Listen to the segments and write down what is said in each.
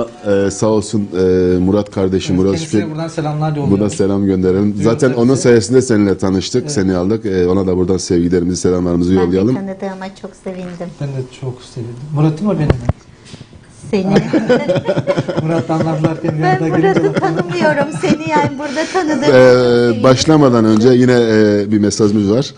Ee, sağ olsun e, Murat kardeşim Murat Kendisine Şükrü. buradan selamlar yolluyorum. Buradan selam gönderelim. Zaten onun sayesinde seninle tanıştık. Seni aldık. Ee, ona da buradan sevgilerimizi, selamlarımızı Ben de yollayalım. tanıdığıma çok sevindim. Ben de çok sevindim. Murat'ın mı benim mi? Seni. Murat'tan laflarken ben yanında gelince Murat'ı tanımıyorum. Seni yani burada tanıdığım çok Ee, başlamadan önce yine e, bir mesajımız var.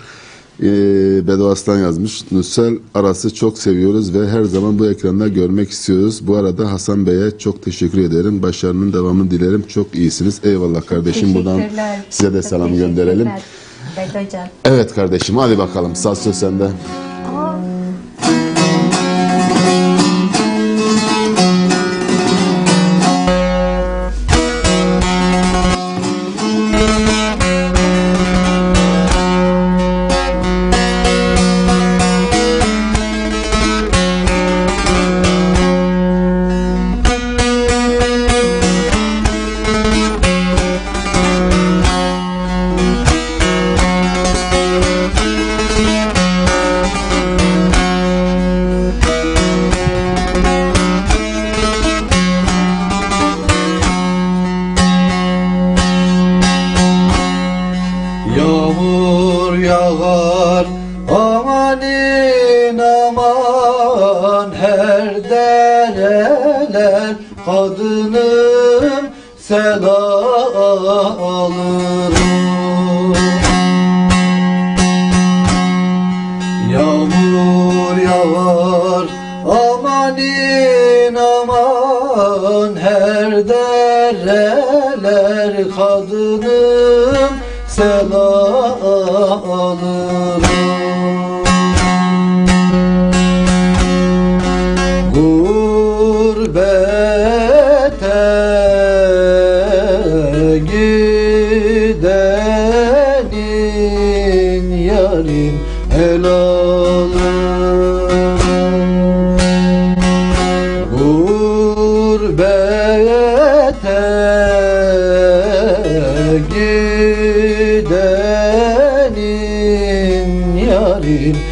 Ee, Bedo Aslan yazmış. Nussel Aras'ı çok seviyoruz ve her zaman bu ekranda görmek istiyoruz. Bu arada Hasan Bey'e çok teşekkür ederim. Başarının devamını dilerim. Çok iyisiniz. Eyvallah kardeşim. Buradan size de selam gönderelim. Bedocan. Evet kardeşim hadi bakalım. Saz söz sende. Yağar. Amanin aman her dereler kadınım sel alır Yağmur yağar amanin aman her dereler kadınım sel alır Vision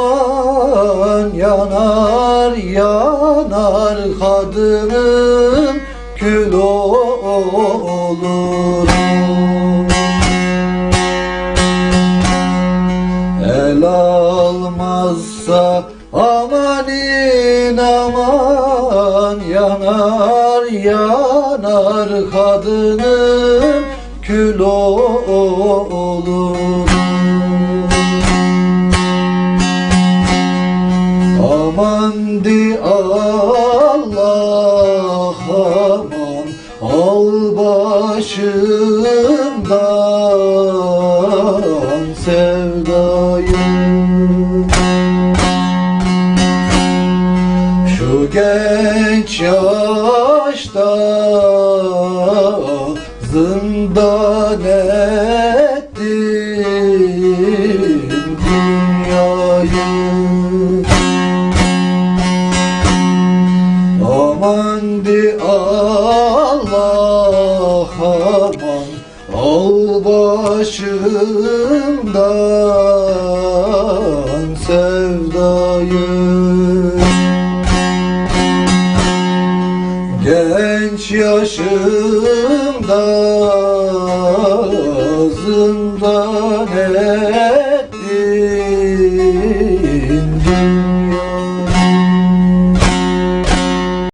aman yanar yanar kadınım kül olur. El almazsa amanin aman yanar yanar kadınım başımdan sevdayı Şu genç yaşta zindan ettin dünyayı. Aman di Allah al başımdan sevdayı. Genç yaşımda zindan